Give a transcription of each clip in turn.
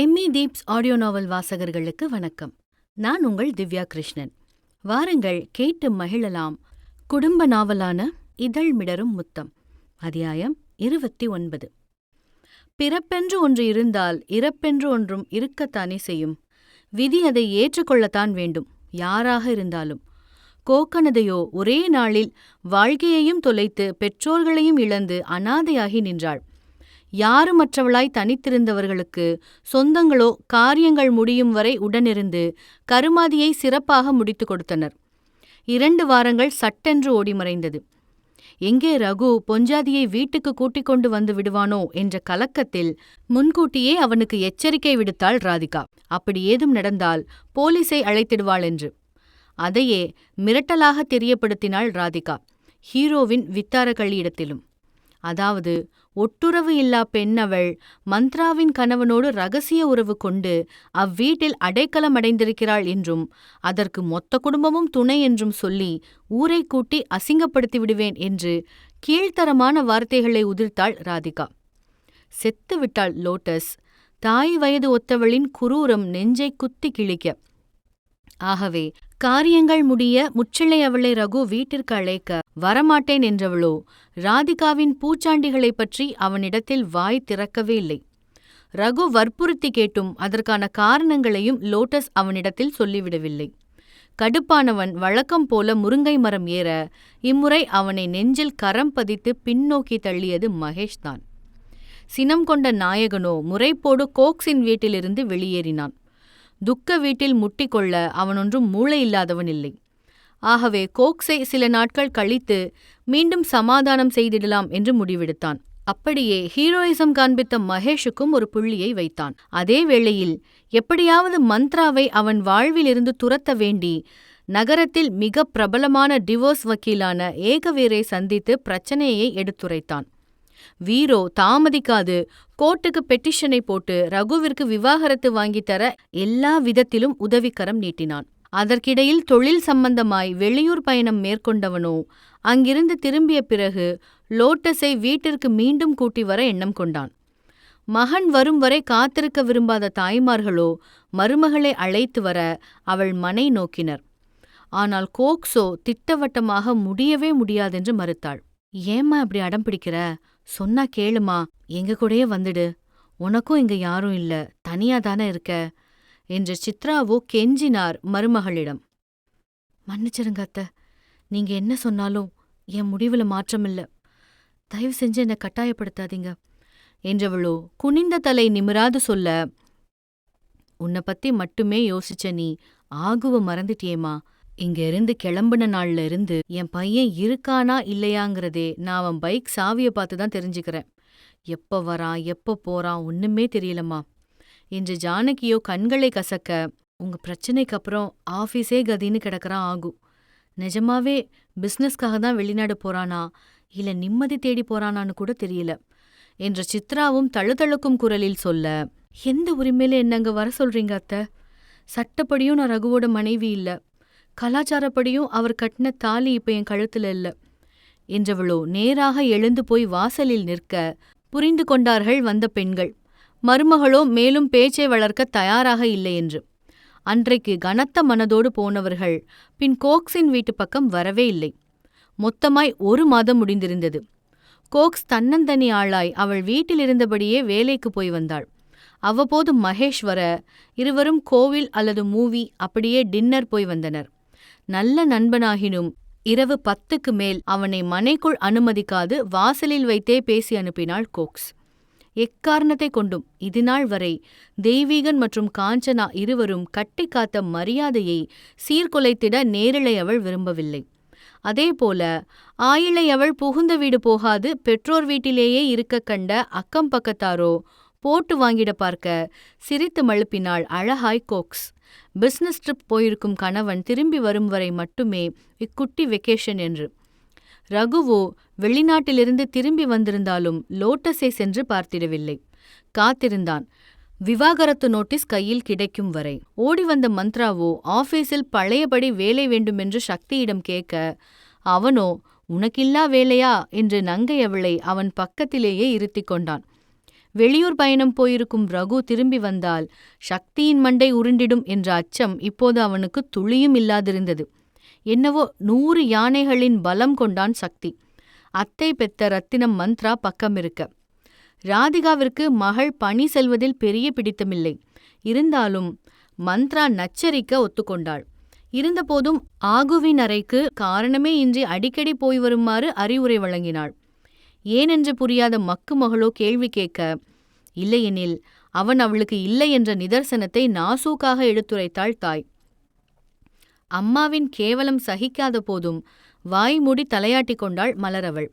Emmy தீப்ஸ் audio நாவல் வாசகர்களுக்கு வணக்கம். நான் உங்கள் திவ்யா கிருஷ்ணன். வாருங்கள் கேட்டு மகிழலாம். குடும்ப நாவலான இதழ் மிடரும் முத்தம் அத்தியாயம் இருபத்தி ஒன்பது. பிறப்பென்று ஒன்று இருந்தால் இறப்பென்று ஒன்றும் இருக்கத்தானே செய்யும். விதி அதை ஏற்றுக்கொள்ளத்தான் வேண்டும் யாராக இருந்தாலும். கோக்கனதையோ ஒரே நாளில் வாழ்க்கையையும் தொலைத்து பெற்றோர்களையும் இழந்து அனாதையாகி நின்றாள். யாருமற்றவளாய் தனித்திருந்தவர்களுக்கு சொந்தங்களோ காரியங்கள் முடியும் வரை உடனிருந்து கருமாதியை சிறப்பாக முடித்து கொடுத்தனர். இரண்டு வாரங்கள் சட்டென்று ஓடி மறைந்தது. எங்கே ரகு பொஞ்சாதியை வீட்டுக்கு கூட்டிக் கொண்டு வந்து விடுவானோ? என்ற கலக்கத்தில் முன்கூட்டியே அவனுக்கு எச்சரிக்கை விடுத்தாள் ராதிகா. அப்படி ஏதும் நடந்தால் போலீஸை அழைத்திடுவாள் என்று. அதையே மிரட்டலாக தெரியப்படுத்தினாள் ராதிகா ஹீரோவின் வித்தாரகள்ளியிடத்திலும் அதாவது ஒட்டுறவு இல்லா பெண் அவள் மந்த்ராவின் கணவனோடு ரகசிய உறவு கொண்டு அவ்வீட்டில் அடைக்கலமடைந்திருக்கிறாள் என்றும் அதற்கு மொத்த குடும்பமும் துணை என்றும் சொல்லி ஊரை கூட்டி அசிங்கப்படுத்தி விடுவேன் என்று கீழ்த்தரமான வார்த்தைகளை உதிர்த்தாள் ராதிகா. செத்து விட்டாள் லோட்டஸ். தாய் வயது ஒத்தவளின் குரூரம் நெஞ்சை குத்தி கிழிக்க. ஆகவே காரியங்கள் முடிய முச்சிலை அவளை ரகு வீட்டிற்கு அழைக்க வரமாட்டேன் என்றவளோ ராதிகாவின் பூச்சாண்டிகளைப் பற்றி அவனிடத்தில் வாய் திறக்கவே இல்லை. ரகு வற்புறுத்தி கேட்டும் அதற்கான காரணங்களையும் லோட்டஸ் அவனிடத்தில் சொல்லிவிடவில்லை. கடுப்பானவன் வழக்கம் போல முருங்கை மரம் ஏற இம்முறை அவனை நெஞ்சில் கரம் பதித்து பின்னோக்கி தள்ளியது மகேஷ்தான். சினம் கொண்ட நாயகனோ முறைப்போடு கோக்ஸின் வீட்டிலிருந்து வெளியேறினான். துக்க வீட்டில் முட்டிக்கொள்ள அவனொன்றும் மூளை இல்லாதவன் இல்லை. ஆகவே கோக்ஸை சில நாட்கள் கழித்து மீண்டும் சமாதானம் செய்திடலாம் என்று முடிவெடுத்தான். அப்படியே ஹீரோயிசம் காண்பித்த மகேஷுக்கும் ஒரு புள்ளியை வைத்தான். அதே வேளையில் எப்படியாவது மந்த்ராவை அவன் வாழ்விலிருந்து துரத்த வேண்டி நகரத்தில் மிக பிரபலமான டிவோர்ஸ் வக்கீலான ஏகவீரை சந்தித்து பிரச்சனையை எடுத்துரைத்தான். வீரோ தாமதிக்காது. கோர்ட்டுக்கு பெட்டிஷனை போட்டு ரகுவிற்கு விவாகரத்து வாங்கித் தர எல்லா விதத்திலும் உதவிக்கரம் நீட்டினான். அதற்கிடையில் தொழில் சம்பந்தமாய் வெளியூர் பயணம் மேற்கொண்டவனோ அங்கிருந்து திரும்பிய பிறகு லோட்டஸை வீட்டிற்கு மீண்டும் கூட்டி வர எண்ணம் கொண்டான். மகன் வரும் வரை காத்திருக்க விரும்பாத தாய்மார்களோ மருமகளை அழைத்து வர அவள் மனை நோக்கினர். ஆனால் கோக்ஸோ திட்டவட்டமாக முடியவே முடியாதென்று மறுத்தாள். ஏம்மா இப்படி அடம் பிடிக்கிற? சொன்னா கேளுமா எங்க கூடயே வந்துடு. உனக்கும் இங்க யாரும் இல்ல தனியா தானே இருக்க என்று சித்ராவோ கெஞ்சினார் மருமகளிடம். மன்னிச்சிருங்க அத்த நீங்க என்ன சொன்னாலும் என் முடிவுல மாற்றமில்ல தயவு செஞ்சு என்னை கட்டாயப்படுத்தாதீங்க என்றவளோ குனிந்த தலை நிமிராது சொல்ல உன்னை பத்தி மட்டுமே யோசிச்ச நீ ஆகுவ மறந்துட்டியேமா இங்க இருந்து கிளம்புன நாள்ல இருந்து என் பையன் இருக்கானா இல்லையாங்கிறதே நான் அவன் பைக் சாவிய பார்த்து தான் தெரிஞ்சுக்கிறேன். எப்ப வரான் எப்ப போறான் ஒண்ணுமே தெரியலம்மா. என்று ஜானகியோ கண்களை கசக்க உங்க பிரச்சனைக்கு அப்புறம் ஆஃபீஸே கதின்னு கிடக்கறான் ஆகும் நிஜமாவே பிஸ்னஸ்க்காக தான் வெளிநாடு போறானா இல்ல நிம்மதி தேடி போறானான்னு கூட தெரியல. என்ற சித்ராவும் தழுதழுக்கும் குரலில் சொல்ல எந்த உரிமையில என்னங்க வர சொல்றீங்க அத்த? சட்டப்படியும் நான் ரகுவோட மனைவி இல்ல. கலாச்சாரப்படியும் அவர் கட்டின தாலி இப்ப என் கழுத்துல இல்ல. என்றவளோ நேராக எழுந்து போய் வாசலில் நிற்க புரிந்து கொண்டார்கள் வந்த பெண்கள். மருமகளோ மேலும் பேச்சை வளர்க்க தயாராக இல்லை என்று. அன்றைக்கு கனத்த மனதோடு போனவர்கள் பின் கோக்ஸின் வீட்டு பக்கம் வரவே இல்லை. மொத்தமாய் ஒரு மாதம் முடிந்திருந்தது. கோக்ஸ் தன்னந்தனி ஆளாய் அவள் வீட்டில் இருந்தபடியே வேலைக்கு போய் வந்தாள். அவ்வப்போது மகேஷ் வர இருவரும் கோவில் அல்லது மூவி அப்படியே டின்னர் போய் வந்தனர். நல்ல நண்பனாகினும் இரவு பத்துக்கு மேல் அவனை மனைக்குள் அனுமதிக்காது வாசலில் வைத்தே பேசி அனுப்பினாள் கோக்ஸ். எக்காரணத்தை கொண்டும் இதுநாள் வரை தெய்வீகன் மற்றும் காஞ்சனா இருவரும் கட்டி காத்த மரியாதையை சீர்குலைத்திட நேரிழை அவள் விரும்பவில்லை. அதேபோல ஆயிழை அவள் புகுந்த வீடு போகாது பெற்றோர் வீட்டிலேயே இருக்க கண்ட அக்கம் பக்கத்தாரோ போட்டு வாங்கிட பார்க்க சிரித்து மழுப்பினாள் அழகாய் கோக்ஸ். பிசினஸ் ட்ரிப் போயிருக்கும் கணவன் திரும்பி வரும் வரை மட்டுமே இக்குட்டி வெக்கேஷன் என்று. ரகுவோ வெளிநாட்டிலிருந்து திரும்பி வந்திருந்தாலும் லோட்டஸை சென்று பார்த்திடவில்லை. காத்திருந்தான். விவாகரத்து நோட்டீஸ் கையில் கிடைக்கும் வரை. ஓடி வந்த மந்த்ராவோ ஆபீஸில் பழையபடி வேலை வேண்டுமென்று சக்தியிடம் கேட்க அவனோ உனக்கில்லா வேலையா? என்று நங்கை அவளை அவன் பக்கத்திலேயே இருத்திக் கொண்டான். வெளியூர் பயணம் போயிருக்கும் ரகு திரும்பி வந்தால் சக்தியின் மண்டை உருண்டிடும் என்ற அச்சம் இப்போது அவனுக்கு துளியும் இல்லாதிருந்தது. என்னவோ நூறு யானைகளின் பலம் கொண்டான் சக்தி. அத்தை பெத்த ரத்தினம் மந்த்ரா பக்கம் இருக்க. ராதிகாவிற்கு மகள் பணி செல்வதில் பெரிய பிடித்தமில்லை. இருந்தாலும் மந்த்ரா நச்சரிக்க ஒத்துக்கொண்டாள். இருந்தபோதும் ஆகுவின் அறைக்கு காரணமே இன்றி அடிக்கடி போய் வருமாறு அறிவுரை வழங்கினாள். ஏனென்று புரியாத மக்கு மகளோ கேள்வி கேட்க இல்லையெனில் அவன் அவளுக்கு இல்லை என்ற நிதர்சனத்தை நாசூக்காக எடுத்துரைத்தாள் தாய். அம்மாவின் கேவலம் சகிக்காத போதும் வாய்மூடி தலையாட்டி கொண்டாள் மலரவள்.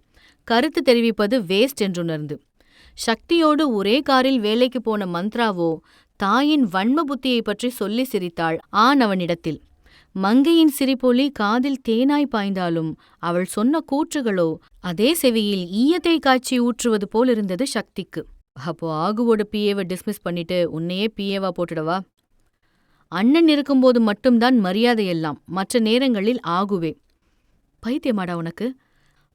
கருத்து தெரிவிப்பது வேஸ்ட் என்றுணர்ந்து. சக்தியோடு ஒரே காரில் வேலைக்கு போன மந்த்ராவோ தாயின் வன்ம புத்தியை பற்றி சொல்லி சிரித்தாள் ஆண் அவனிடத்தில் மங்கையின் சிரிப்பொலி காதில் தேனாய் பாய்ந்தாலும் அவள் சொன்ன கூற்றுகளோ அதே செவியில் ஈயத்தை காய்ச்சி ஊற்றுவது போலிருந்தது சக்திக்கு. அப்போ ஆகுவோட பிஏவை டிஸ்மிஸ் பண்ணிட்டு உன்னையே பிஏவா போட்டுடவா? அண்ணன் இருக்கும்போது மட்டும்தான் மரியாதையெல்லாம் மற்ற நேரங்களில் ஆகுவே. பைத்தியமாடா உனக்கு.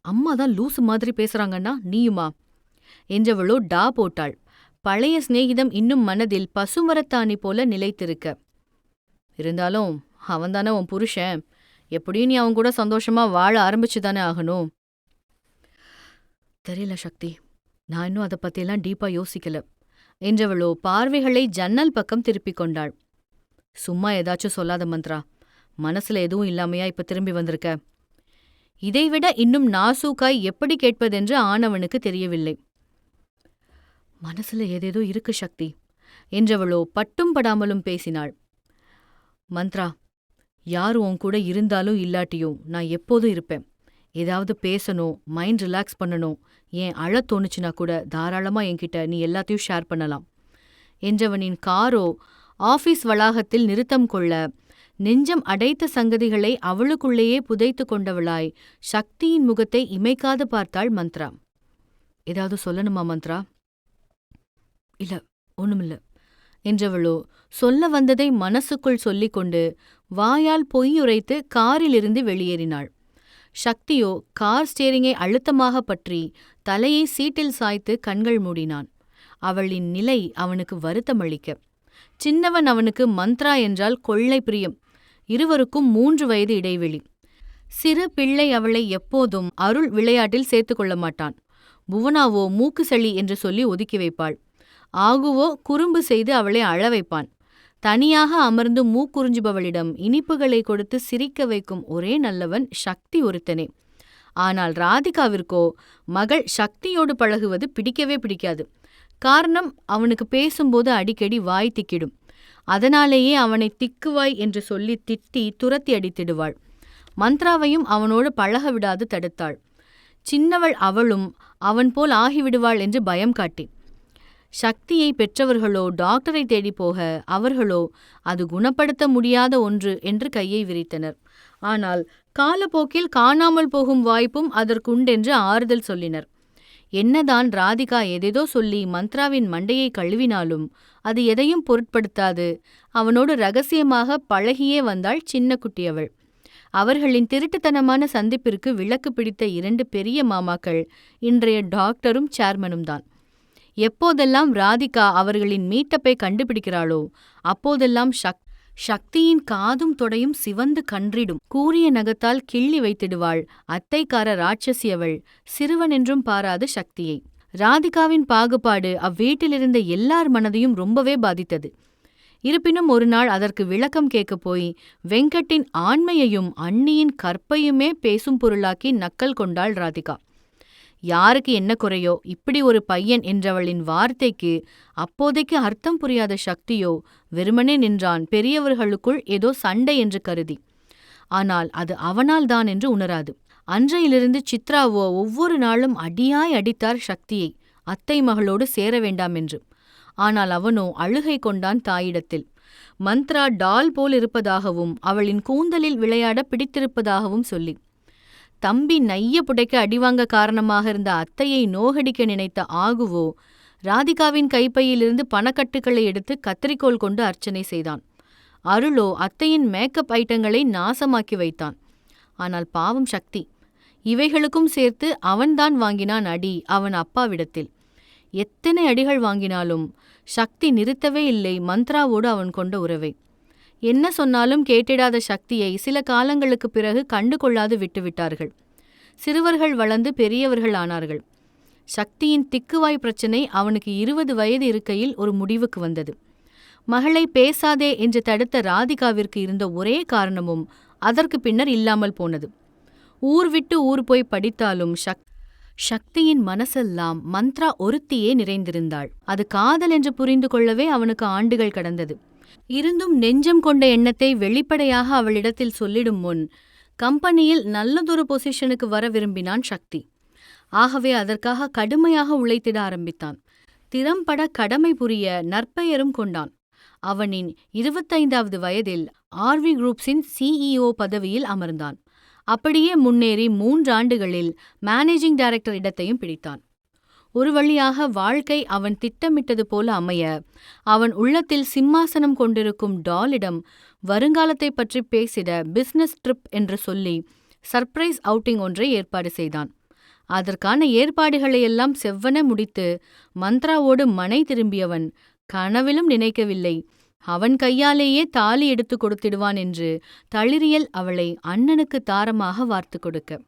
அம்மா தான் லூசு மாதிரி பேசுறாங்கன்னா நீயுமா? என்றவளோ டா போட்டாள். பழைய சிநேகிதம் இன்னும் மனதில் பசுமரத்தாணி போல நிலைத்திருக்க. இருந்தாலும் அவன்தானே உன் புருஷன். எப்படியும் நீ அவன் கூட சந்தோஷமா வாழ ஆரம்பிச்சு தானே ஆகணும். தெரியல சக்தி. நான் இன்னும் அதை பத்தியெல்லாம் டீப்பா யோசிக்கல. என்றவளோ பார்வைகளை ஜன்னல் பக்கம் திருப்பிக் கொண்டாள். சும்மா ஏதாச்சும் சொல்லாத மந்த்ரா. மனசுல எதுவும் இல்லாமையா இப்ப திரும்பி வந்திருக்க? இதைவிட இன்னும் நாசூக்காய் எப்படி கேட்பதென்று ஆனவனுக்கு தெரியவில்லை. மனசுல ஏதேதோ இருக்கு சக்தி. என்றவளோ பட்டும் படாமலும் பேசினாள். மந்த்ரா யார் உன் கூட இருந்தாலும் இல்லாட்டியும் நான் எப்போதும் இருப்பேன். ஏதாவது பேசணும் மைண்ட் ரிலாக்ஸ் பண்ணணும் ஏன் அழ தோணுச்சுன்னா கூட தாராளமா என்கிட்ட நீ எல்லாத்தையும் ஷேர் பண்ணலாம். என்றவனின் காரோ ஆபீஸ் வளாகத்தில் நிறுத்தம் கொள்ள நெஞ்சம் அடைத்த சங்கதிகளை அவளுக்குள்ளேயே புதைத்து கொண்டவளாய் சக்தியின் முகத்தை இமைக்காது பார்த்தாள் மந்த்ரா. ஏதாவது சொல்லணுமா மந்த்ரா? இல்ல ஒண்ணுமில்ல. என்றவளோ சொல்ல வந்ததை மனசுக்குள் சொல்லிக்கொண்டு வாயால் பொய்யுரைத்து காரிலிருந்து வெளியேறினாள். சக்தியோ கார் ஸ்டேரிங்கை அழுத்தமாக பற்றி தலையை சீட்டில் சாய்த்து கண்கள் மூடினான். அவளின் நிலை அவனுக்கு வருத்தமளிக்க சின்னவன் அவனுக்கு மந்த்ரா என்றால் கொள்ளை பிரியம். இருவருக்கும் மூன்று வயது இடைவெளி. சிறு பிள்ளை அவளை எப்போதும் அருள் விளையாட்டில் சேர்த்து கொள்ள மாட்டான். புவனாவோ மூக்கு சளி என்று சொல்லி ஒதுக்கி வைப்பாள். ஆகுவோ குறும்பு செய்து அவளை அழ வைப்பான். தனியாக அமர்ந்து மூக்குறிஞ்சுபவளிடம் இனிப்புகளை கொடுத்து சிரிக்க வைக்கும் ஒரே நல்லவன் சக்தி ஒருத்தனே. ஆனால் ராதிகாவிற்கோ மகள் சக்தியோடு பழகுவது பிடிக்கவே பிடிக்காது. காரணம் அவனுக்கு பேசும்போது அடிக்கடி வாய் திக்கிடும். அதனாலேயே அவனை திக்குவாய் என்று சொல்லி திட்டி துரத்தி அடித்திடுவாள். மந்த்ராவையும் அவனோடு பழக விடாது தடுத்தாள். சின்னவள் அவளும் அவன் போல் ஆகிவிடுவாள் என்று பயம் காட்டி. சக்தியை பெற்றவர்களோ டாக்டரை தேடி போக அவர்களோ அது குணப்படுத்த முடியாத ஒன்று என்று கையை விரித்தனர். ஆனால் காலப்போக்கில் காணாமல் போகும் வாய்ப்பும் அதற்குண்டென்று ஆறுதல் சொல்லினர். என்னதான் ராதிகா எதேதோ சொல்லி மந்த்ராவின் மண்டையை கழுவினாலும் அது எதையும் பொருட்படுத்தாது. அவனோடு ரகசியமாக பழகியே வந்தாள் சின்ன குட்டியவள். அவர்களின் திருட்டுத்தனமான சந்திப்பிற்கு விளக்கு பிடித்த இரண்டு பெரிய மாமாக்கள் இன்றைய டாக்டரும் சேர்மனும் தான். எப்போதெல்லாம் ராதிகா அவர்களின் மீட்டப்பை கண்டுபிடிக்கிறாளோ அப்போதெல்லாம் சக் சக்தியின் காதும் தொடையும் சிவந்து கன்றிடும். கூறிய நகத்தால் கிள்ளி வைத்திடுவாள் அத்தைக்கார ராட்சசியவள் சிறுவனென்றும் பாராது சக்தியை. ராதிகாவின் பாகுபாடு அவ்வீட்டிலிருந்த எல்லார் மனதையும் ரொம்பவே பாதித்தது. இருப்பினும் ஒரு நாள் அதற்கு விளக்கம் கேட்கப் போய் வெங்கட்டின் ஆண்மையையும் அண்ணியின் கற்பையுமே பேசும் பொருளாக்கி நக்கல் கொண்டாள் ராதிகா. யாருக்கு என்ன குறையோ இப்படி ஒரு பையன் என்றவளின் வார்த்தைக்கு அப்போதைக்கு அர்த்தம் புரியாத சக்தியோ வெறுமனே நின்றான் பெரியவர்களுக்குள் ஏதோ சண்டை என்று கருதி. ஆனால் அது அவனால் தான் என்று உணராது. அன்றையிலிருந்து சித்ராவோ ஒவ்வொரு நாளும் அடியாய் அடித்தார் சக்தியை அத்தை மகளோடு சேர வேண்டாம் என்று. ஆனால் அவனோ அழுகை கொண்டான் தாயிடத்தில். மந்த்ரா டால் போல் இருப்பதாகவும் அவளின் கூந்தலில் விளையாட பிடித்திருப்பதாகவும் சொல்லி. தம்பி நைய புடைக்க அடிவாங்க காரணமாக இருந்த அத்தையை நோகடிக்க நினைத்த ஆகுவோ ராதிகாவின் கைப்பையிலிருந்து பணக்கட்டுக்களை எடுத்து கத்திரிக்கோள் கொண்டு அர்ச்சனை செய்தான். அருளோ அத்தையின் மேக்கப் ஐட்டங்களை நாசமாக்கி வைத்தான். ஆனால் பாவம் சக்தி. இவைகளுக்கும் சேர்த்து அவன்தான் வாங்கினான் அடி அவன் அப்பாவிடத்தில். எத்தனை அடிகள் வாங்கினாலும் சக்தி நிறுத்தவே இல்லை மந்த்ராவோடு அவன் கொண்ட உறவை. என்ன சொன்னாலும் கேட்டிடாத சக்தியை சில காலங்களுக்கு பிறகு கண்டு கொள்ளாது விட்டுவிட்டார்கள் சிறுவர்கள் வளர்ந்து பெரியவர்கள் ஆனார்கள். சக்தியின் திக்குவாய் பிரச்சனை அவனுக்கு இருபது வயது இருக்கையில் ஒரு முடிவுக்கு வந்தது. மகளை பேசாதே என்று தடுத்த ராதிகாவிற்கு இருந்த ஒரே காரணமும் அதற்கு பின்னர் இல்லாமல் போனது. ஊர் விட்டு ஊர் போய் படித்தாலும் சக் சக்தியின் மனசெல்லாம் மந்த்ரா ஒருத்தியே நிறைந்திருந்தாள். அது காதல் என்று புரிந்து கொள்ளவே அவனுக்கு ஆண்டுகள் கடந்தது. இருந்தும் நெஞ்சம் கொண்ட எண்ணத்தை வெளிப்படையாக அவளிடத்தில் சொல்லிடும் முன் கம்பெனியில் நல்லதொரு பொசிஷனுக்கு வர விரும்பினான் சக்தி. ஆகவே அதற்காக கடுமையாக உழைத்திட ஆரம்பித்தான். திறம்பட கடமை புரிய நற்பெயரும் கொண்டான். அவனின் இருபத்தைந்தாவது வயதில் ஆர்வி குரூப்ஸின் சிஇஓ பதவியில் அமர்ந்தான். அப்படியே முன்னேறி மூன்றாண்டுகளில் மேனேஜிங் டைரக்டர் இடத்தையும் பிடித்தான். ஒரு வழியாக வாழ்க்கை அவன் திட்டமிட்டது போல அமைய. அவன் உள்ளத்தில் சிம்மாசனம் கொண்டிருக்கும் டாலிடம் வருங்காலத்தை பற்றி பேசிட பிசினஸ் ட்ரிப் என்று சொல்லி சர்ப்ரைஸ் அவுட்டிங் ஒன்றை ஏற்பாடு செய்தான். அதற்கான ஏற்பாடுகளையெல்லாம் செவ்வன முடித்து மந்த்ராவோடு மனை திரும்பியவன் கனவிலும் நினைக்கவில்லை. அவன் கையாலேயே தாலி எடுத்து கொடுத்திடுவான் என்று தளிரியல் அவளை அண்ணனுக்கு தாரமாக வார்த்து கொடுக்க.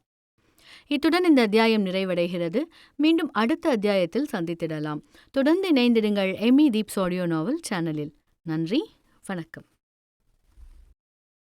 இத்துடன் இந்த அத்தியாயம் நிறைவடைகிறது. மீண்டும் அடுத்த அத்தியாயத்தில் சந்தித்திடலாம். தொடர்ந்து இணைந்திடுங்கள் எமி தீப்ஸ் ஆடியோ நாவல் சேனலில். நன்றி வணக்கம்.